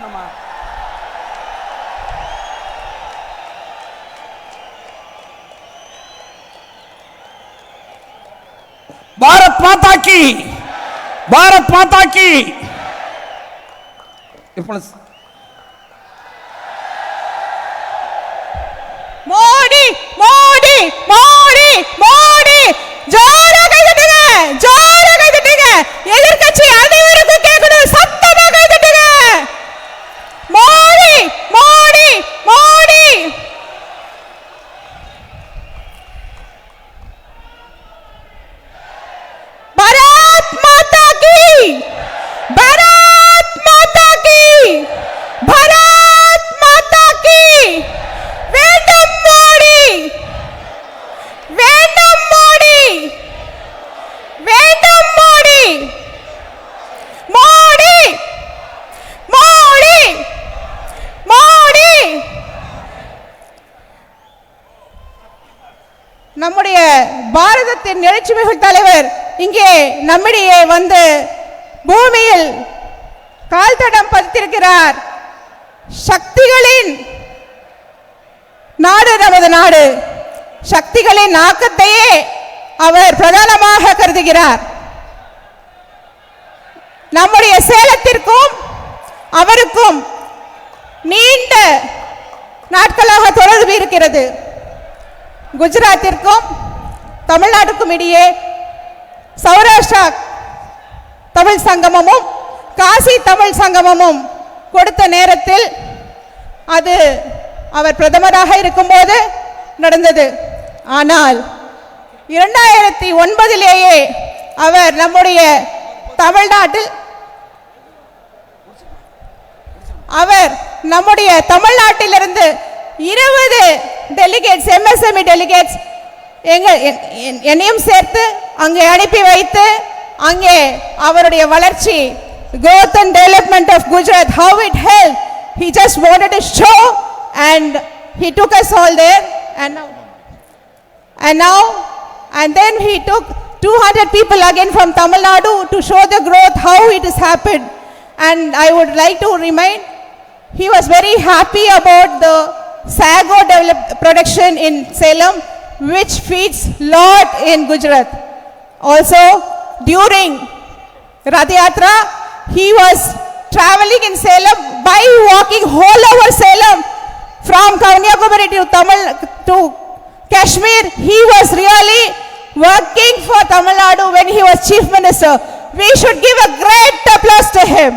பண்ணுமா பாரத் மாதா கி பாரத் மாதா கி இப்போ மோடி மோடி மோடி மோடி ஜோரா கை தட்டுங்க ஜோரா கை தட்டுங்க எதிர்க்கட்சி அனைவருக்கும் கேட்கணும் சத்தமா கை தட்டுங்க மோடி மோடி மோடி பாரத் மாதா கி பாரத் மாதா கி பாரத் மாதா கி வேண்டும் மோடி வேண்டும் மோடி வேண்டும் மோடி மோடி மோடி மோடி நம்முடைய பாரதத்தின் எழுச்சிமிகு தலைவர் இங்கே நம்மிடையே வந்து பூமியில் கால் தடம் பதித்திருக்கிறார். சக்திகளின் நாடு நமது நாடு. சக்திகளின் ஆக்கத்தையே அவர் பிரதானமாக கருதுகிறார். நம்முடைய சேலத்திற்கும் அவருக்கும் நீண்ட நாட்களாக தொடர்பு இருக்கிறது. குஜராத்திற்கும் தமிழ்நாட்டுக்கும் இடையே சௌராஷ்டிரா தமிழ் சங்கமமும் காசி தமிழ் சங்கமமும் கொடுத்த நேரத்தில் அது அவர் பிரதமராக இருக்கும்போது நடந்தது. ஆனால் இரண்டாயிரத்தி ஒன்பதிலேயே அவர் நம்முடைய தமிழ்நாட்டில் அவர் நம்முடைய தமிழ்நாட்டிலிருந்து இருபது டெலிகேட்ஸ் எம்எஸ்எம்இ டெலிகேட்ஸ் எங்க என்- என்- என்னையும் சேர்த்து அங்கே அனுப்பி வைத்து அங்கே அவருடைய வளர்ச்சி growth and development of Gujarat, how it helped. He just wanted to show and he took us all there and now and now, and then he took 200 people again from Tamil Nadu to show the growth, how it has happened. And I would like to remind, he was very happy about the sago develop, production in Salem, which feeds lot in Gujarat. Also, during Rath Yatra, he was traveling in Salem by walking all over Salem from Kanyakumari to Tamil to Kashmir. He was really working for Tamil Nadu when he was chief minister. We should give a great applause to him.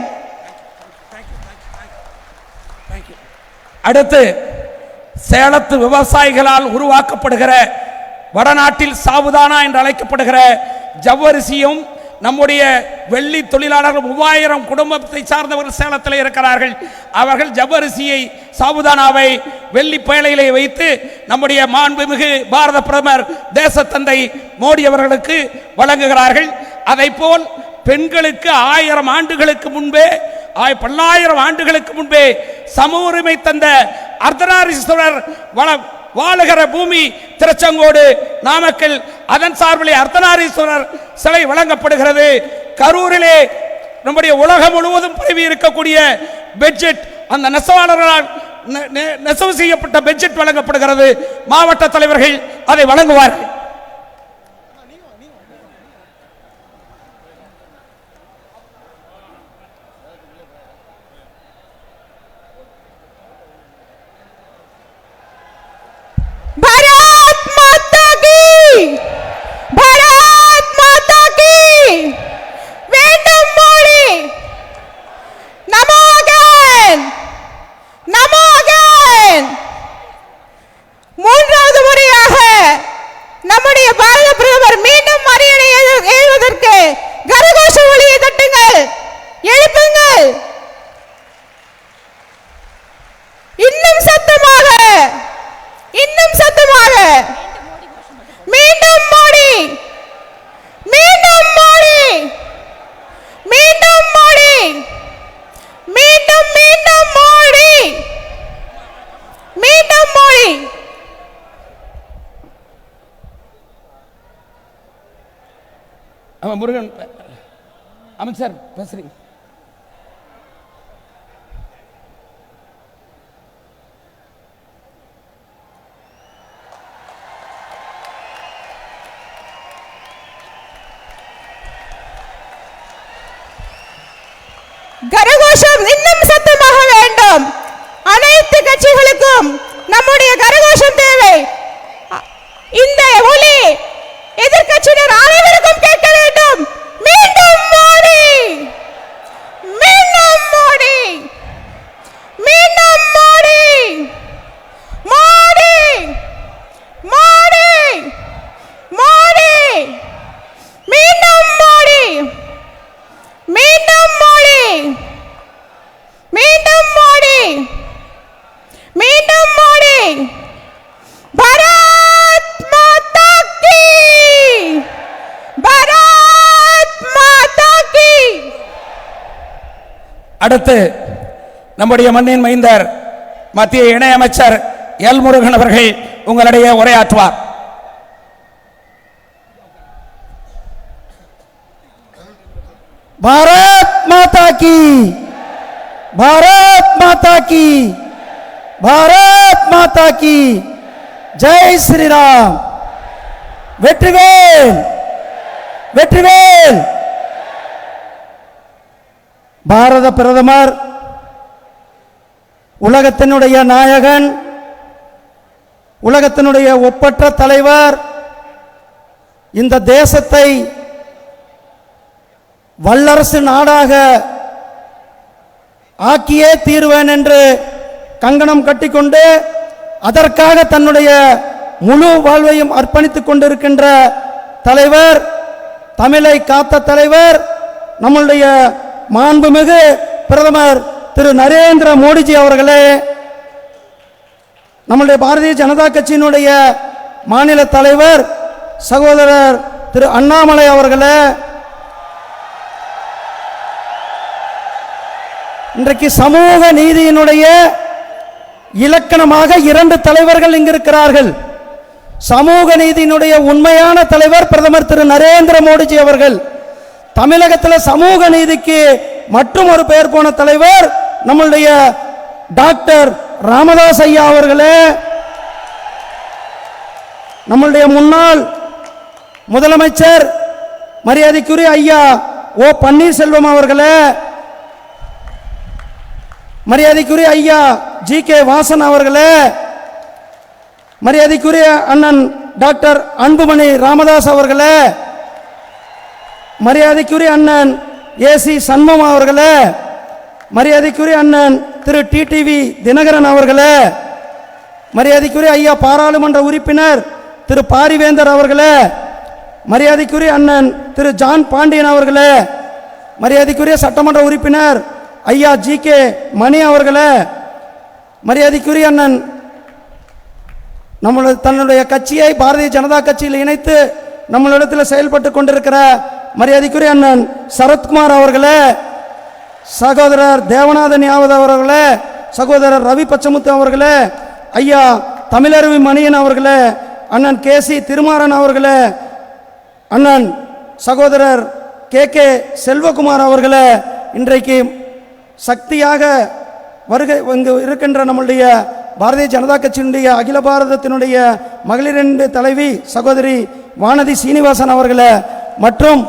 அடுத்து சேலத்து விவசாயிகளால் உருவாக்கப்படுகிற வடநாட்டில் சாவுதானா என்று அழைக்கப்படுகிற ஜவ்வரிசியும் நம்முடைய வெள்ளி தொழிலாளர்கள் மூவாயிரம் குடும்பத்தை சார்ந்தவர்கள் சேலத்தில் இருக்கிறார்கள். அவர்கள் ஜவ்வரிசியை சாவுதானாவை வெள்ளி பேழையிலே வைத்து நம்முடைய மாண்புமிகு பாரத பிரதமர் தேசத்தந்தை மோடி அவர்களுக்கு வழங்குகிறார்கள். அதைப்போல் பெண்களுக்கு ஆயிரம் ஆண்டுகளுக்கு முன்பே பல்லாயிரம் ஆண்டுகளுக்கு முன்பே சம உரிமை தந்த அர்த்தநாரீஸ்வரர் வள வாழுகிற பூமி திருச்செங்கோடு நாமக்கல் அதன் சார்பிலே அர்த்தநாரீஸ்வரர் சிலை வழங்கப்படுகிறது. கரூரிலே நம்முடைய உலகம் முழுவதும் பரவி இருக்கக்கூடிய பெட்ஜெட் அந்த நெசவாளர்களால் நெ- நெசவு செய்யப்பட்ட பெட்ஜெட் வழங்கப்படுகிறது. மாவட்ட தலைவர்கள் அதை வழங்குவார்கள். ஆமாம் முருகன். ஆமாம் சார் பேசுகிறீங்க கரகோஷம் இன்னும் சத்தமாக வேண்டும். அனைத்து கட்சிகளுக்கும் நம்முடைய கரகோஷம் தேவை. இந்த ஒளி எதிர்கட்சியினர் அனைவருக்கும் வேண்டும் அடுத்து நம்முடைய மண்ணின் மைந்தர் மத்திய இணையமைச்சர் எல் முருகன் அவர்கள் உங்களிடையே உரையாற்றுவார். பாரத் மாதா கி பாரத் மாதா கி பாரத் மாதா கி ஜெய் ஸ்ரீராம். வெற்றிவேல் வெற்றிவேல். பாரத பிரதமர் உலகத்தினுடைய நாயகன் உலகத்தினுடைய ஒப்பற்ற தலைவர் இந்த தேசத்தை வல்லரசு நாடாக ஆக்கியே தீர்வேன் என்று கங்கணம் கட்டிக்கொண்டு அதற்காக தன்னுடைய முழு வாழ்வையும் அர்ப்பணித்துக் கொண்டிருக்கின்ற தலைவர் தமிழை காத்த தலைவர் நம்முடைய மாண்புமிகு பிரதமர் திரு நரேந்திர மோடிஜி அவர்களே நம்முடைய பாரதிய ஜனதா கட்சியினுடைய மாநில தலைவர் சகோதரர் திரு அண்ணாமலை அவர்களே இன்றைக்கு சமூக நீதியினுடைய இலக்கணமாக இரண்டு தலைவர்கள் இங்கு இருக்கிறார்கள் சமூக நீதியினுடைய உண்மையான தலைவர் பிரதமர் திரு நரேந்திர மோடிஜி அவர்கள். தமிழகத்தில் சமூக நீதிக்கு மற்றும் ஒரு பெயர் போன தலைவர் நம்மளுடைய டாக்டர் ராமதாஸ் ஐயா அவர்களே. நம்மளுடைய முன்னாள் முதலமைச்சர் மரியாதைக்குரிய ஐயா ஓ பன்னீர்செல்வம் அவர்களே. மரியாதைக்குரிய ஐயா ஜி கே வாசன் அவர்களே. மரியாதைக்குரிய அண்ணன் டாக்டர் அன்புமணி ராமதாஸ் அவர்களே. மரியாதைக்குரிய அண்ணன் ஏசி சண்முகம் அவர்களே மரியாதைக்குரிய அண்ணன் திரு டிடிவி தினகரன் அவர்களே மரியாதைக்குரிய ஐயா பாராளுமன்ற உறுப்பினர் திரு பாரிவேந்தர் அவர்களே மரியாதைக்குரிய அண்ணன் திரு ஜான் பாண்டியன் அவர்களே மரியாதைக்குரிய சட்டமன்ற உறுப்பினர் ஐயா ஜி கே மணி அவர்களே மரியாதைக்குரிய அண்ணன் நம்மளது தன்னுடைய கட்சியை பாரதிய ஜனதா கட்சியில் இணைத்து நம்மளிடத்தில் செயல்பட்டு கொண்டிருக்கிற மரியாதைக்குரிய அண்ணன் சரத்குமார் அவர்களே சகோதரர் தேவநாதன் யாவது அவர்களே சகோதரர் ரவி பச்சமுத்து அவர்களே ஐயா தமிழருவி மணியன் அவர்களே அண்ணன் கே சி திருமாறன் அவர்களே அண்ணன் சகோதரர் கே கே செல்வகுமார் அவர்களே இன்றைக்கு சக்தியாக வருகை இங்கு இருக்கின்ற நம்முடைய பாரதிய ஜனதா கட்சியினுடைய அகில பாரதத்தினுடைய மகளிரின் தலைவி சகோதரி வானதி சீனிவாசன் அவர்களே மற்றும்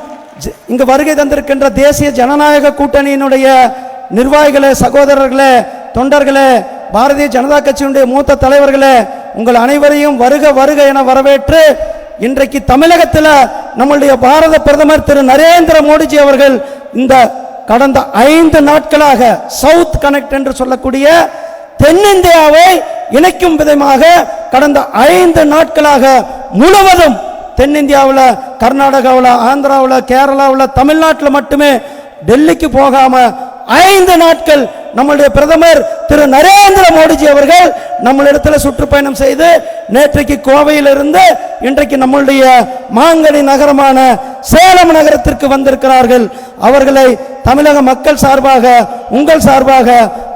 இங்கு வருகை தந்திருக்கின்ற தேசிய ஜனநாயக கூட்டணியினுடைய நிர்வாகிகளே சகோதரர்களே தொண்டர்களே பாரதிய ஜனதா கட்சியினுடைய மூத்த தலைவர்களே உங்கள் அனைவரையும் வருக வருக என வரவேற்று இன்றைக்கு தமிழகத்தில் நம்முடைய பாரத பிரதமர் திரு நரேந்திர மோடிஜி அவர்கள் இந்த கடந்த ஐந்து நாட்களாக சவுத் கனெக்ட் என்று சொல்லக்கூடிய தென்னிந்தியாவை இணைக்கும் விதமாக கடந்த ஐந்து நாட்களாக முழுவதும் தென்னிந்தியாவில் கர்நாடகாவில் ஆந்திராவில் கேரளாவில் தமிழ்நாட்டில் மட்டுமே டெல்லிக்கு போகாம ஐந்து நாட்கள் நம்முடைய பிரதமர் திரு நரேந்திர மோடிஜி அவர்கள் நம்மளிடத்தில் சுற்றுப்பயணம் செய்து நேற்றைக்கு கோவையிலிருந்து இன்றைக்கு நம்மளுடைய மாங்கனி நகரமான சேலம் நகரத்திற்கு வந்திருக்கிறார்கள். அவர்களை தமிழக மக்கள் சார்பாக உங்கள் சார்பாக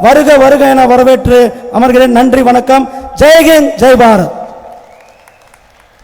வருக வருக என வரவேற்று அமர்கிறேன். நன்றி வணக்கம். ஜெய்ஹிந்த் ஜெய் பாரத்.